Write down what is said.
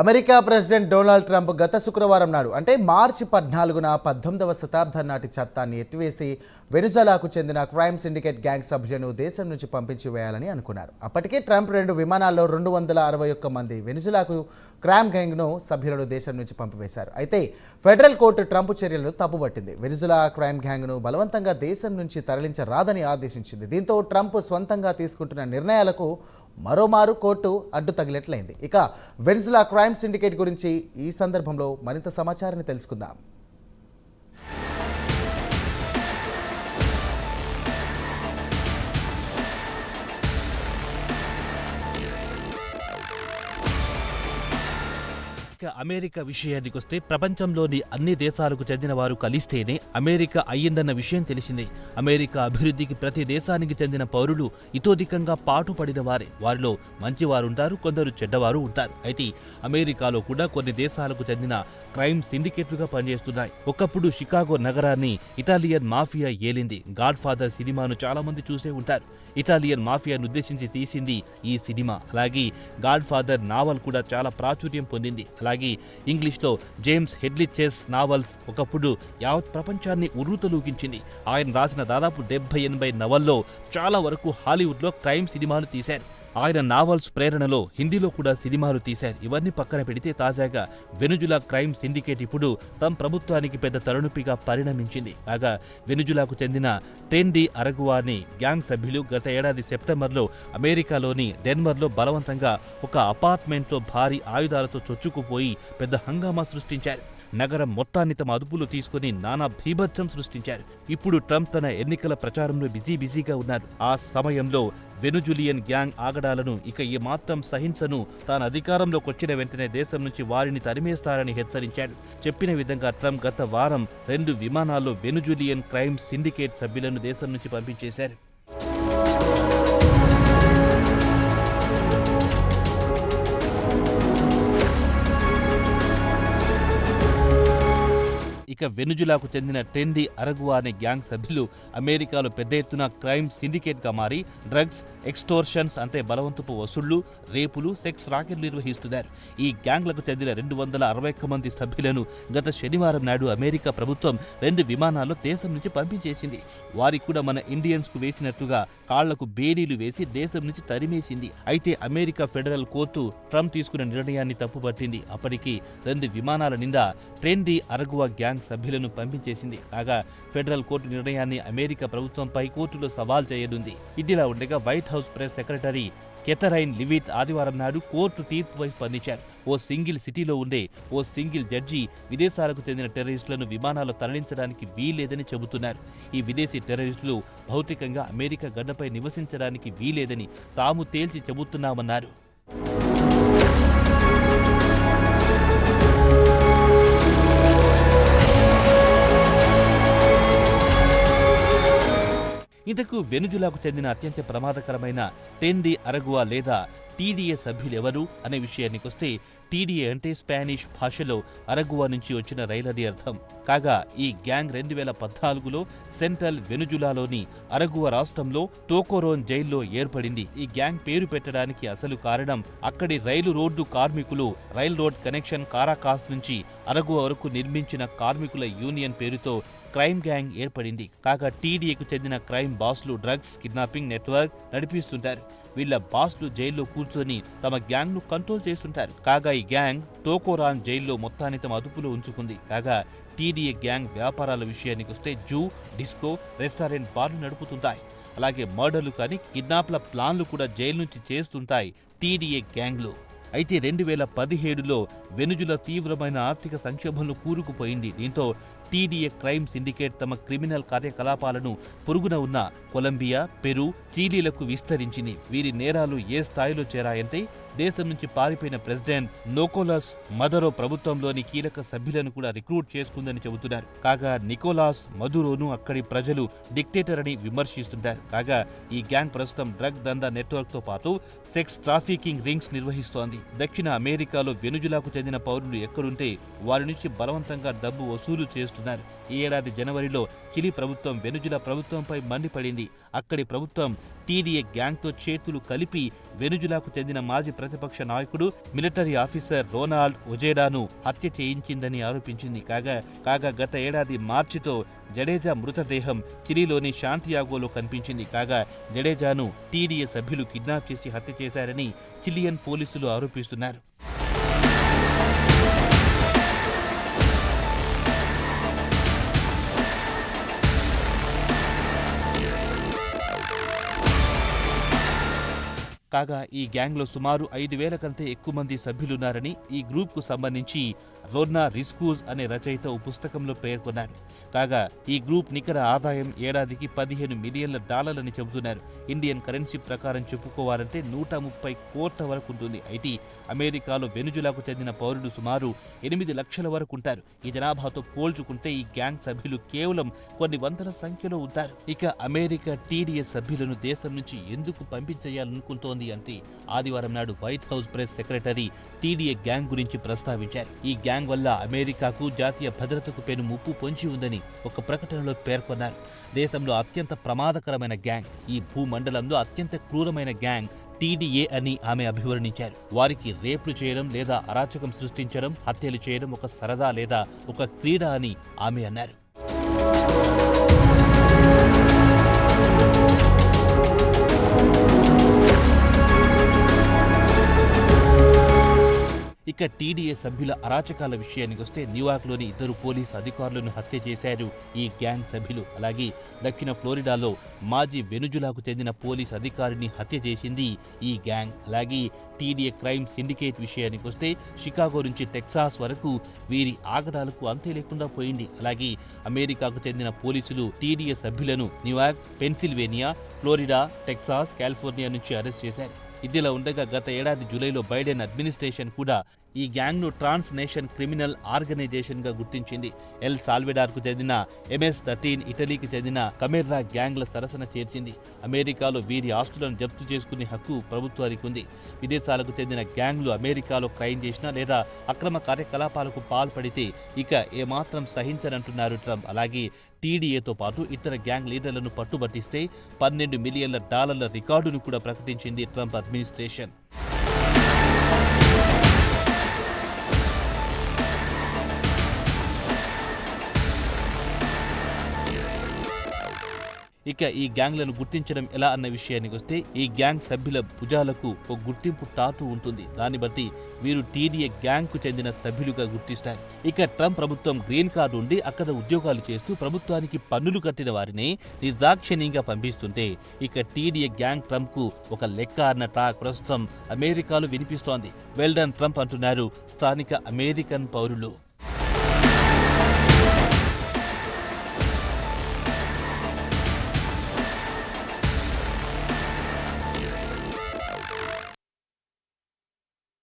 America president Donald Trump గత శుక్రవారం నాడు అంటే మార్చి పద్నాలుగున పద్దెనిమిదవ శతాబ్దం నాటి చట్టాన్ని ఎత్తివేసి వెనుజలాకు చెందిన క్రైమ్ సిండికేట్ గ్యాంగ్ సభ్యులను దేశం నుంచి పంపించి వేయాలని అనుకున్నారు. అప్పటికే ట్రంప్ రెండు విమానాల్లో రెండు వందల అరవై ఒక్క మంది వెనుజలాకు క్రైమ్ గ్యాంగ్ను సభ్యులను దేశం నుంచి పంపివేశారు. అయితే ఫెడరల్ కోర్టు ట్రంప్ చర్యలను తప్పుపట్టింది వెనుజులా క్రైమ్ గ్యాంగ్ను బలవంతంగా దేశం నుంచి తరలించరాదని ఆదేశించింది. దీంతో ట్రంప్ స్వంతంగా తీసుకుంటున్న నిర్ణయాలకు మరోమారు కోర్టు అడ్డు తగిలేట్లయింది. ఇక వెన్జులా క్రైమ్ సిండికేట్ గురించి ఈ సందర్భంలో మరింత సమాచారాన్ని తెలుసుకుందాం. ఇక అమెరికా విషయానికి వస్తే ప్రపంచంలోని అన్ని దేశాలకు చెందిన వారు కలిస్తేనే అమెరికా అయ్యిందన్న విషయం తెలిసిందే. అమెరికా అభివృద్ధికి ప్రతి దేశానికి చెందిన పౌరులు ఇతోధికంగా పాటుపడిన వారే. వారిలో మంచివారు ఉంటారు కొందరు చెడ్డవారు ఉంటారు. అయితే అమెరికాలో కూడా కొన్ని దేశాలకు చెందిన క్రైమ్ సిండికేట్లుగా పనిచేస్తున్నాయి. ఒకప్పుడు షికాగో నగరాన్ని ఇటాలియన్ మాఫియా ఏలింది. గాడ్ ఫాదర్ సినిమాను చాలా మంది చూసే ఉంటారు. ఇటాలియన్ మాఫియాను ఉద్దేశించి తీసింది ఈ సినిమా. అలాగే గాడ్ ఫాదర్ నావల్ కూడా చాలా ప్రాచుర్యం పొందింది. అలాగే ఇంగ్లీష్లో జేమ్స్ హెడ్లిచెస్ నావల్స్ ఒకప్పుడు యావత్ ప్రపంచాన్ని ఉర్రూతలూగించింది ఆయన రాసిన దాదాపు డెబ్బై ఎనభై నవల్లో చాలా వరకు హాలీవుడ్లో క్రైమ్ సినిమాలు తీశారు. ఆయన నావల్స్ ప్రేరణలో హిందీలో కూడా సినిమాలు తీశారు. ఇవన్నీ పక్కన పెడితే తాజాగా వెనుజులా క్రైమ్ సిండికేట్ ఇప్పుడు తమ ప్రభుత్వానికి పెద్ద తలనొప్పిగా పరిణమించింది. కాగా వెనుజులాకు చెందిన టెండి అరగువాని గ్యాంగ్ సభ్యులు గత ఏడాది సెప్టెంబర్లో అమెరికాలోని డెన్వర్లో బలవంతంగా ఒక అపార్ట్మెంట్లో భారీ ఆయుధాలతో చొచ్చుకుపోయి పెద్ద హంగామా సృష్టించారు. నగరం మొత్తాన్ని తమ అదుపులో తీసుకుని నానా భీభత్సం సృష్టించారు. ఇప్పుడు ట్రంప్ తన ఎన్నికల ప్రచారంలో బిజీ బిజీగా ఉన్నారు ఆ సమయంలో వెనుజులియన్ గ్యాంగ్ ఆగడాలను ఇక ఏమాత్రం సహించను. తాను అధికారంలోకి వచ్చిన వెంటనే దేశం నుంచి వారిని తరిమేస్తారని హెచ్చరించాడు. చెప్పిన విధంగా ట్రంప్ గత వారం రెండు విమానాల్లో వెనుజులియన్ క్రైమ్ సిండికేట్ సభ్యులను దేశం నుంచి పంపించేశారు. ఇక వెనుజులాకు చెందిన టెండి అరగువా అనే గ్యాంగ్ సభ్యులు అమెరికాలో పెద్ద ఎత్తున క్రైమ్ సిండికేట్గా మారి డ్రగ్స్ ఎక్స్టోర్షన్స్ అంటే బలవంతపు వసూళ్ళు రేపులు సెక్స్ రాకెట్లు నిర్వహిస్తున్నారు. ఈ గ్యాంగ్లకు చెందిన రెండు వందల అరవై ఒక్క మంది సభ్యులను గత శనివారం నాడు అమెరికా ప్రభుత్వం రెండు విమానాల్లో దేశం నుంచి పంపించేసింది. వారికి కూడా మన ఇండియన్స్కు వేసినట్టుగా కాళ్ళకు బేరీలు వేసి దేశం నుంచి తరిమేసింది. అయితే అమెరికా ఫెడరల్ కోర్టు ట్రంప్ తీసుకున్న నిర్ణయాన్ని తప్పుపట్టింది. అప్పటికి రెండు విమానాల నిండా ట్రెండీ అరగువా గ్యాంగ్ సభ్యులను పంపించేసింది. కాగా ఫెడరల్ కోర్టు నిర్ణయాన్ని అమెరికా ప్రభుత్వంపై కోర్టులో సవాల్ చేయనుంది. ఇదిలా ఉండగా White House press secretary Katherine Leavitt ఆదివారం నాడు కోర్టు తీర్పుపై స్పందించారు. ఓ సింగిల్ సిటీలో ఉండే ఓ సింగిల్ జడ్జి విదేశాలకు చెందిన టెర్రరిస్టులను విమానాల్లో తరలించడానికి వీల్లేదని చెబుతున్నారు. ఈ విదేశీ టెర్రరిస్టులు భౌతికంగా అమెరికా గడ్డపై నివసించడానికి వీలేదని తాము తేల్చి చెబుతున్నామన్నారు. ఇంతకు వెనుజులాకు చెందిన అత్యంత ప్రమాదకరమైన టెండి అరగువా లేదా టీడీఏ సభ్యులెవరు అనే విషయానికొస్తే టీడీఏ అంటే స్పానిష్ భాషలో అరగువా నుంచి వచ్చిన రైలని అర్థం. కాగా ఈ గ్యాంగ్ రెండు వేల పద్నాలుగులో సెంట్రల్ వెనుజులాలోని అరగువ రాష్ట్రంలో తోకోరోన్ జైల్లో ఏర్పడింది. ఈ గ్యాంగ్ పేరు పెట్టడానికి అసలు కారణం అక్కడి రైలు రోడ్డు కార్మికులు రైల్ రోడ్ కనెక్షన్ కారాకాస్ నుంచి అరగువ వరకు నిర్మించిన కార్మికుల యూనియన్ పేరుతో క్రైమ్ గ్యాంగ్ ఏర్పడింది. కాగా టీడీఏకు చెందిన క్రైమ్ బాస్లు డ్రగ్స్ కిడ్నాపింగ్ నెట్వర్క్ నడిపిస్తుంటారు. వీళ్ళ బాస్లు జైల్లో కూర్చొని తమ గ్యాంగ్ను కంట్రోల్ చేస్తుంటారు. కాగా ఈ గ్యాంగ్ టోకోరాన్ జైల్లో మొత్తాన్ని తమ అదుపులో ఉంచుకుంది. కాగా టీడీఏ గ్యాంగ్ వ్యాపారాల విషయానికి వస్తే జూ డిస్కో రెస్టారెంట్ బార్లు నడుపుతుంటాయి. అలాగే మర్డర్లు కానీ కిడ్నాప్ల ప్లాన్లు కూడా జైలు నుంచి చేస్తుంటాయి టీడీఏ గ్యాంగ్లు. అయితే రెండు వేల పదిహేడులో వెనుజుల తీవ్రమైన ఆర్థిక సంక్షోభంలో కూరుకుపోయింది. దీంతో టీడీఏ క్రైమ్ సిండికేట్ తమ క్రిమినల్ కార్యకలాపాలను పొరుగున ఉన్న కొలంబియా పెరు చీలీలకు విస్తరించింది. వీరి నేరాలు ఏ స్థాయిలో చేరాయంటే దేశం నుంచి పారిపోయిన ప్రెసిడెంట్ నోకోలాస్ మదరో ప్రభుత్వంలోని కీలక సభ్యులను కూడా రిక్రూట్ చేసుకుందని చెబుతున్నారు. కాగా నికోలాస్ మదురోను అక్కడి ప్రజలు డిక్టేటర్ అని విమర్శిస్తుంటారు. కాగా ఈ గ్యాంగ్ ప్రస్తుతం డ్రగ్ దందా నెట్వర్క్తో పాటు సెక్స్ ట్రాఫికింగ్ రింగ్స్ నిర్వహిస్తోంది. దక్షిణ అమెరికాలో వెనుజులాకు చెందిన పౌరులు ఎక్కడుంటే వారి నుంచి బలవంతంగా డబ్బు వసూలు చేస్తుంది అంటున్నారు ఈ ఏడాది జనవరిలో చిలీ ప్రభుత్వం వెనుజులా ప్రభుత్వంపై మండిపడింది. అక్కడి ప్రభుత్వం టీడీఏ గ్యాంగ్తో చేతులు కలిపి వెనుజులాకు చెందిన మాజీ ప్రతిపక్ష నాయకుడు మిలిటరీ ఆఫీసర్ రోనాల్డ్ ఒజేడాను హత్య చేయించిందని ఆరోపించింది. కాగా కాగా గత ఏడాది మార్చితో జడేజా మృతదేహం చిలీలోని శాంతియాగోలో కనిపించింది. కాగా జడేజాను టీడీఏ సభ్యులు కిడ్నాప్ చేసి హత్య చేశారని చిలియన్ పోలీసులు ఆరోపిస్తున్నారు. కాగా ఈ గ్యాంగ్లో సుమారు ఐదు వేల కంటే ఎక్కువ మంది సభ్యులున్నారని ఈ గ్రూప్కు సంబంధించి రోర్నా రిస్కూజ్ అనే రచయిత ఓ పుస్తకంలో పేర్కొన్నారు. కాగా ఈ గ్రూప్ నికర ఆదాయం ఏడాదికి పదిహేను మిలియన్ల డాలర్లని చెబుతున్నారు. ఇండియన్ కరెన్సీ ప్రకారం చెప్పుకోవాలంటే నూట ముప్పై కోట్ల వరకు ఉంటుంది. అయితే అమెరికాలో వెనుజులాకు చెందిన పౌరులు సుమారు ఎనిమిది లక్షల వరకు ఉంటారు. ఈ జనాభాతో పోల్చుకుంటే ఈ గ్యాంగ్ సభ్యులు కేవలం కొన్ని వందల సంఖ్యలో ఉంటారు. ఇక అమెరికా టీడీఎస్ సభ్యులను దేశం నుంచి ఎందుకు పంపించేయాలనుకుంటోంది అంటే ఆదివారం నాడు White House press secretary TDA gang గురించి ప్రస్తావించారు. ఈ గ్యాంగ్ వల్ల అమెరికాకు జాతీయ భద్రతకు పెను ముప్పు పొంచి ఉందని ఒక ప్రకటనలో పేర్కొన్నారు. దేశంలో అత్యంత ప్రమాదకరమైన గ్యాంగ్ ఈ భూమండలంలో అత్యంత క్రూరమైన గ్యాంగ్ టీడీఏ అని ఆమె అభివర్ణించారు. వారికి రేపులు చేయడం లేదా అరాచకం సృష్టించడం హత్యలు చేయడం ఒక సరదా లేదా ఒక క్రీడ అని ఆమె అన్నారు. ఇక టీడీఏ సభ్యుల అరాచకాల విషయానికి వస్తే న్యూయార్క్లోని ఇద్దరు పోలీసు అధికారులను హత్య చేశారు ఈ గ్యాంగ్ సభ్యులు. అలాగే దక్షిణ ఫ్లోరిడాలో మాజీ వెనుజులాకు చెందిన పోలీసు అధికారిని హత్య చేసింది ఈ గ్యాంగ్. అలాగే టీడీఏ క్రైమ్ సిండికేట్ విషయానికి వస్తే షికాగో నుంచి టెక్సాస్ వరకు వీరి ఆగడాలకు అంతే లేకుండా పోయింది. అలాగే అమెరికాకు చెందిన పోలీసులు టీడీఏ సభ్యులను New York Pennsylvania Florida Texas California నుంచి అరెస్ట్ చేశారు. ఇదిలా ఉండగా గత ఏడాది జూలైలో బైడెన్ అడ్మినిస్ట్రేషన్ కూడా ఈ గ్యాంగ్ను ట్రాన్స్ నేషన్ క్రిమినల్ ఆర్గనైజేషన్గా గుర్తించింది. ఎల్ సాల్వెడార్కు చెందిన ఎంఎస్ థర్టీన్ ఇటలీకి చెందిన కమెర్రా గ్యాంగ్ల సరసన చేర్చింది. అమెరికాలో వీరి ఆస్తులను జప్తు చేసుకునే హక్కు ప్రభుత్వానికి ఉంది. విదేశాలకు చెందిన గ్యాంగ్లు అమెరికాలో క్రైమ్ చేసినా లేదా అక్రమ కార్యకలాపాలకు పాల్పడితే ఇక ఏమాత్రం సహించనంటున్నారు ట్రంప్. అలాగే టీడీఏతో పాటు ఇతర గ్యాంగ్ లీడర్లను పట్టుబట్టిస్తే పన్నెండు మిలియన్ల డాలర్ల రికార్డును కూడా ప్రకటించింది ట్రంప్ అడ్మినిస్ట్రేషన్. ఇక ఈ గ్యాంగ్లను గుర్తించడం ఎలా అన్న విషయానికి వస్తే ఈ గ్యాంగ్ సభ్యుల భుజాలకు ఒక గుర్తింపు టాటూ ఉంటుంది. దాన్ని బట్టి వీరు టీడీఏ గ్యాంగ్కు చెందిన సభ్యులుగా గుర్తిస్తారు. ఇక ట్రంప్ ప్రభుత్వం గ్రీన్ కార్డు ఉండి అక్కడ ఉద్యోగాలు చేస్తూ ప్రభుత్వానికి పన్నులు కట్టిన వారిని నిర్దాక్షిణ్యంగా పంపిస్తుంటే ఇక టీడీఏ గ్యాంగ్ ట్రంప్కు ఒక లెక్క అన్న టాక్ ప్రస్తుతం అమెరికాలో వినిపిస్తోంది. వెల్డన్ ట్రంప్ అంటున్నారు స్థానిక అమెరికన్ పౌరులు.